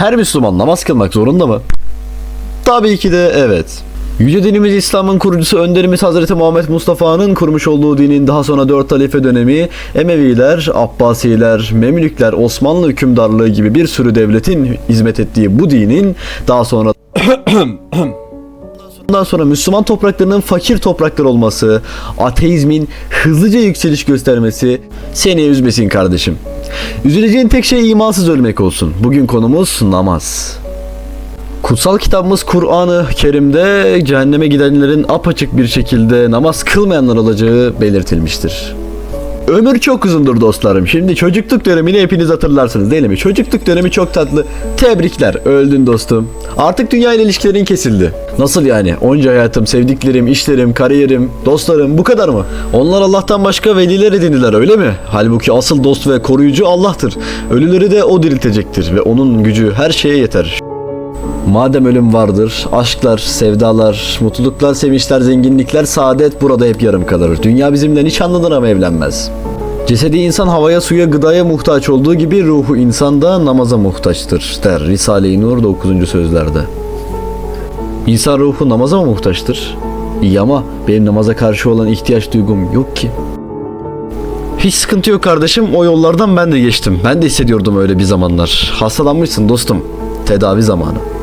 Her Müslüman namaz kılmak zorunda mı? Tabii ki de evet. Yüce dinimiz İslam'ın kurucusu önderimiz Hazreti Muhammed Mustafa'nın kurmuş olduğu dinin daha sonra dört halife dönemi Emeviler, Abbasiler, Memlükler, Osmanlı hükümdarlığı gibi bir sürü devletin hizmet ettiği bu dinin daha sonra Ondan sonra Müslüman topraklarının fakir topraklar olması, ateizmin hızlıca yükseliş göstermesi seni üzmesin kardeşim. Üzüleceğin tek şey imansız ölmek olsun. Bugün konumuz namaz. Kutsal kitabımız Kur'an-ı Kerim'de cehenneme gidenlerin apaçık bir şekilde namaz kılmayanlar olacağı belirtilmiştir. Ömür çok uzundur dostlarım. Şimdi çocukluk dönemini hepiniz hatırlarsınız değil mi? Çocukluk dönemi çok tatlı. Tebrikler. Öldün dostum. Artık dünya ile ilişkilerin kesildi. Nasıl yani? Onca hayatım, sevdiklerim, işlerim, kariyerim, dostlarım bu kadar mı? Onlar Allah'tan başka veliler edindiler öyle mi? Halbuki asıl dost ve koruyucu Allah'tır. Ölüleri de o diriltecektir ve onun gücü her şeye yeter. Madem ölüm vardır, aşklar, sevdalar, mutluluklar, sevinçler, zenginlikler, saadet burada hep yarım kalır. Dünya bizimle nişanlıdır ama evlenmez. Cesedi insan havaya, suya, gıdaya muhtaç olduğu gibi ruhu insan da namaza muhtaçtır der Risale-i Nur 9. sözlerde. İnsan ruhu namaza mı muhtaçtır? İyi ama benim namaza karşı olan ihtiyaç duygum yok ki. Hiç sıkıntı yok kardeşim. O yollardan ben de geçtim. Ben de hissediyordum öyle bir zamanlar. Hastalanmışsın dostum. Tedavi zamanı.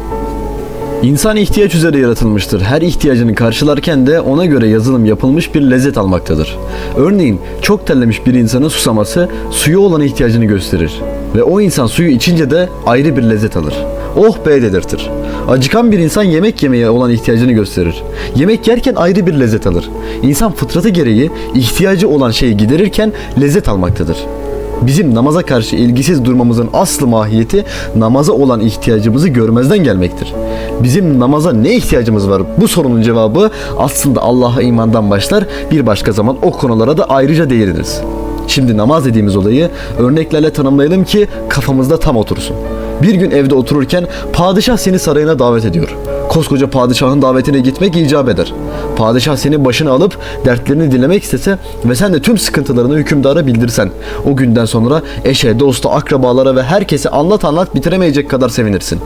İnsan ihtiyaç üzere yaratılmıştır. Her ihtiyacını karşılarken de ona göre yazılım yapılmış bir lezzet almaktadır. Örneğin çok terlemiş bir insanın susaması suya olan ihtiyacını gösterir. Ve o insan suyu içince de ayrı bir lezzet alır. Oh be dedirtir. Acıkan bir insan yemek yemeye olan ihtiyacını gösterir. Yemek yerken ayrı bir lezzet alır. İnsan fıtratı gereği ihtiyacı olan şeyi giderirken lezzet almaktadır. Bizim namaza karşı ilgisiz durmamızın aslı mahiyeti namaza olan ihtiyacımızı görmezden gelmektir. Bizim namaza ne ihtiyacımız var? Bu sorunun cevabı aslında Allah'a imandan başlar. Bir başka zaman o konulara da ayrıca değiniriz. Şimdi namaz dediğimiz olayı örneklerle tanımlayalım ki kafamızda tam otursun. Bir gün evde otururken padişah seni sarayına davet ediyor. Koskoca padişahın davetine gitmek icap eder. Padişah seni başına alıp dertlerini dinlemek istese ve sen de tüm sıkıntılarını hükümdara bildirsen, o günden sonra eşe, dosta, akrabalara ve herkese anlat anlat bitiremeyecek kadar sevinirsin.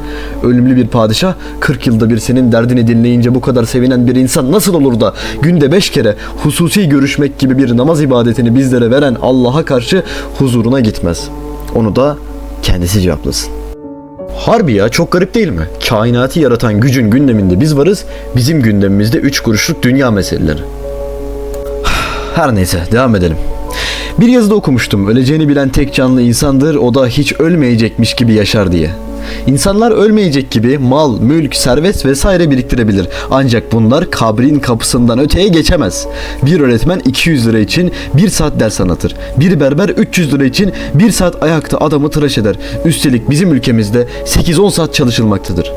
Ölümlü bir padişah 40 yılda bir senin derdini dinleyince bu kadar sevinen bir insan nasıl olur da günde 5 kere hususi görüşmek gibi bir namaz ibadetini bizlere veren Allah'a karşı huzuruna gitmez. Onu da kendisi cevaplasın. Harbi ya çok garip değil mi? Kainatı yaratan gücün gündeminde biz varız, bizim gündemimizde 3 kuruşluk dünya meseleleri. Her neyse devam edelim. Bir yazıda okumuştum. Öleceğini bilen tek canlı insandır. O da hiç ölmeyecekmiş gibi yaşar diye. İnsanlar ölmeyecek gibi mal, mülk, servet vesaire biriktirebilir. Ancak bunlar kabrin kapısından öteye geçemez. Bir öğretmen 200 lira için 1 saat ders anlatır. Bir berber 300 lira için 1 saat ayakta adamı tıraş eder. Üstelik bizim ülkemizde 8-10 saat çalışılmaktadır.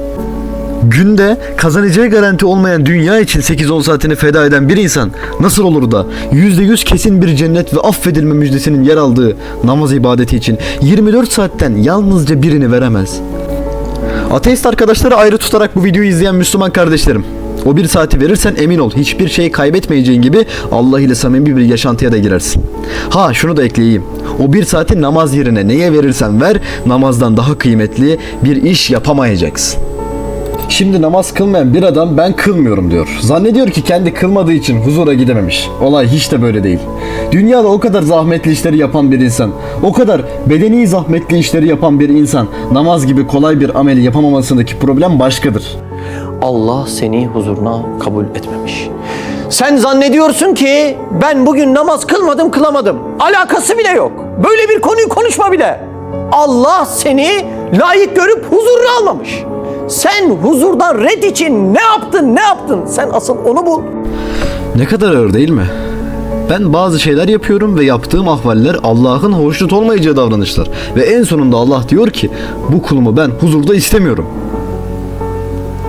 Günde kazanacağı garanti olmayan dünya için 8-10 saatini feda eden bir insan nasıl olur da %100 kesin bir cennet ve affedilme müjdesinin yer aldığı namaz ibadeti için 24 saatten yalnızca birini veremez? Ateist arkadaşları ayrı tutarak bu videoyu izleyen Müslüman kardeşlerim. O bir saati verirsen emin ol hiçbir şey kaybetmeyeceğin gibi Allah ile samimi bir yaşantıya da girersin. Ha şunu da ekleyeyim. O bir saati namaz yerine neye verirsen ver namazdan daha kıymetli bir iş yapamayacaksın. Şimdi namaz kılmayan bir adam ben kılmıyorum diyor. Zannediyor ki kendi kılmadığı için huzura gidememiş. Olay hiç de böyle değil. Dünyada o kadar zahmetli işleri yapan bir insan, o kadar bedeni zahmetli işleri yapan bir insan namaz gibi kolay bir ameli yapamamasındaki problem başkadır. Allah seni huzuruna kabul etmemiş. Sen zannediyorsun ki ben bugün namaz kılmadım kılamadım. Alakası bile yok. Böyle bir konuyu konuşma bile. Allah seni layık görüp huzuruna almamış. Sen huzurdan red için ne yaptın ne yaptın? Sen asıl onu bul. Ne kadar ağır değil mi? Ben bazı şeyler yapıyorum ve yaptığım ahvaller Allah'ın hoşnut olmayacağı davranışlar. Ve en sonunda Allah diyor ki bu kulumu ben huzurda istemiyorum.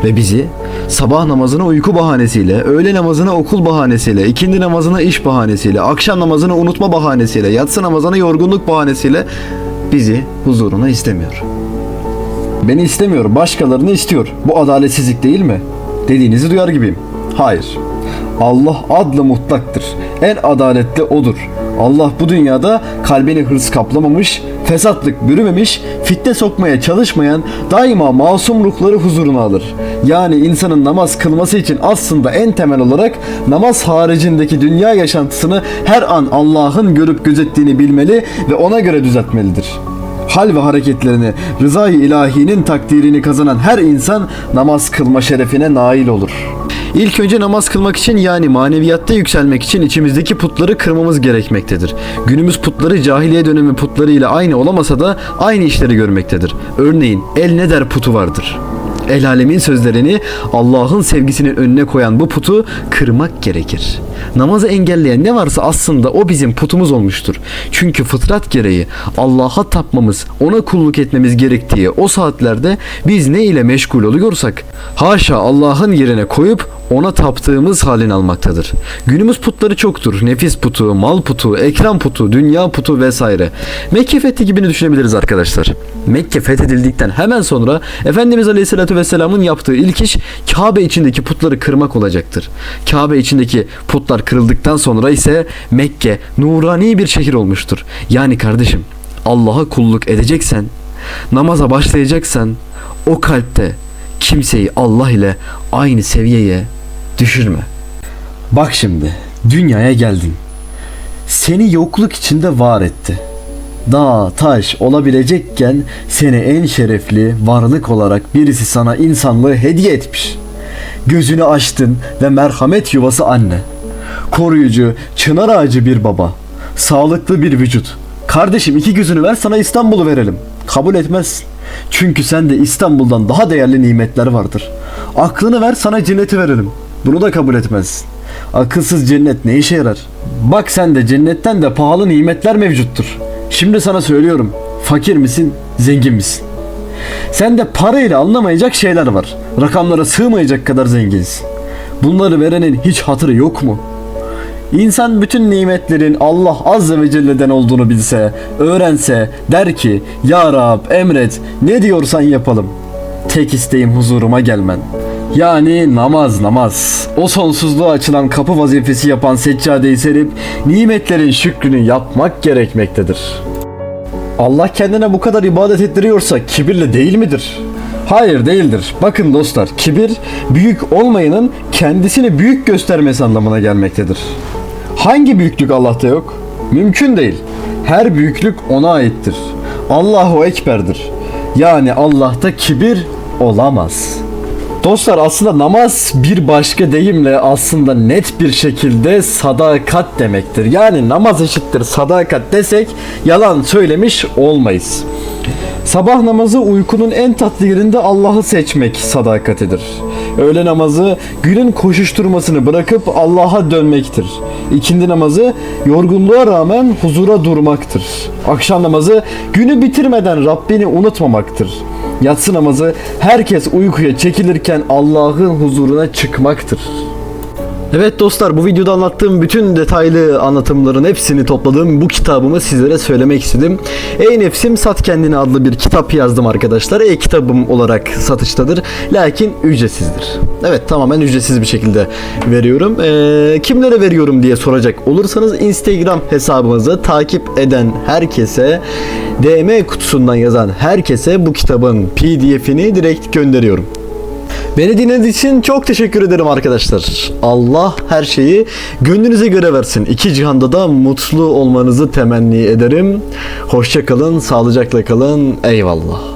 Ve bizi sabah namazına uyku bahanesiyle, öğle namazına okul bahanesiyle, ikindi namazına iş bahanesiyle, akşam namazına unutma bahanesiyle, yatsı namazına yorgunluk bahanesiyle bizi huzuruna istemiyor. Beni istemiyor, başkalarını istiyor. Bu adaletsizlik değil mi? Dediğinizi duyar gibiyim. Hayır. Allah adlı mutlaktır. En adaletli odur. Allah bu dünyada kalbini hırs kaplamamış, fesatlık bürümemiş, fitne sokmaya çalışmayan daima masum ruhları huzuruna alır. Yani insanın namaz kılması için aslında en temel olarak namaz haricindeki dünya yaşantısını her an Allah'ın görüp gözettiğini bilmeli ve ona göre düzeltmelidir hal ve hareketlerini rızayı ilahinin takdirini kazanan her insan namaz kılma şerefine nail olur. İlk önce namaz kılmak için yani maneviyatta yükselmek için içimizdeki putları kırmamız gerekmektedir. Günümüz putları cahiliye dönemi putları ile aynı olamasa da aynı işleri görmektedir. Örneğin el ne der putu vardır. El alemin sözlerini Allah'ın sevgisinin önüne koyan bu putu kırmak gerekir. Namazı engelleyen ne varsa aslında o bizim putumuz olmuştur. Çünkü fıtrat gereği Allah'a tapmamız, ona kulluk etmemiz gerektiği o saatlerde biz ne ile meşgul oluyorsak haşa Allah'ın yerine koyup ona taptığımız halini almaktadır. Günümüz putları çoktur. Nefis putu, mal putu, ekran putu, dünya putu vesaire. Mekke fethi gibi düşünebiliriz arkadaşlar. Mekke fethedildikten hemen sonra Efendimiz Aleyhisselatü Vesselam'ın yaptığı ilk iş Kabe içindeki putları kırmak olacaktır. Kabe içindeki putlar kırıldıktan sonra ise Mekke nurani bir şehir olmuştur. Yani kardeşim Allah'a kulluk edeceksen, namaza başlayacaksan o kalpte kimseyi Allah ile aynı seviyeye düşürme. Bak şimdi dünyaya geldin. Seni yokluk içinde var etti. Dağ, taş olabilecekken seni en şerefli varlık olarak birisi sana insanlığı hediye etmiş. Gözünü açtın ve merhamet yuvası anne. Koruyucu, çınar ağacı bir baba. Sağlıklı bir vücut. Kardeşim iki gözünü ver sana İstanbul'u verelim. Kabul etmezsin. Çünkü sende İstanbul'dan daha değerli nimetler vardır. Aklını ver sana cenneti verelim. Bunu da kabul etmezsin. Akılsız cennet ne işe yarar? Bak sen de cennetten de pahalı nimetler mevcuttur. Şimdi sana söylüyorum. Fakir misin, zengin misin? Sende parayla anlamayacak şeyler var. Rakamlara sığmayacak kadar zenginsin. Bunları verenin hiç hatırı yok mu? İnsan bütün nimetlerin Allah Azze ve Celle'den olduğunu bilse, öğrense, der ki Ya Rab emret ne diyorsan yapalım. Tek isteğim huzuruma gelmen. Yani namaz namaz. O sonsuzluğa açılan kapı vazifesi yapan seccadeyi serip nimetlerin şükrünü yapmak gerekmektedir. Allah kendine bu kadar ibadet ettiriyorsa kibirle değil midir? Hayır değildir. Bakın dostlar, kibir büyük olmayanın kendisini büyük göstermesi anlamına gelmektedir. Hangi büyüklük Allah'ta yok? Mümkün değil. Her büyüklük ona aittir. Allahu Ekber'dir. Yani Allah'ta kibir olamaz. Dostlar aslında namaz bir başka deyimle aslında net bir şekilde sadakat demektir. Yani namaz eşittir sadakat desek yalan söylemiş olmayız. Sabah namazı uykunun en tatlı yerinde Allah'ı seçmek sadakatidir. Öğle namazı günün koşuşturmasını bırakıp Allah'a dönmektir. İkindi namazı yorgunluğa rağmen huzura durmaktır. Akşam namazı günü bitirmeden Rabbini unutmamaktır. Yatsı namazı herkes uykuya çekilirken Allah'ın huzuruna çıkmaktır. Evet dostlar bu videoda anlattığım bütün detaylı anlatımların hepsini topladığım bu kitabımı sizlere söylemek istedim. Ey Nefsim Sat Kendini adlı bir kitap yazdım arkadaşlar. E-kitabım olarak satıştadır. Lakin ücretsizdir. Evet tamamen ücretsiz bir şekilde veriyorum. Ee, kimlere veriyorum diye soracak olursanız Instagram hesabımızı takip eden herkese DM kutusundan yazan herkese bu kitabın pdf'ini direkt gönderiyorum. Beni dinlediğiniz için çok teşekkür ederim arkadaşlar. Allah her şeyi gönlünüze göre versin. İki cihanda da mutlu olmanızı temenni ederim. Hoşça kalın, sağlıcakla kalın. Eyvallah.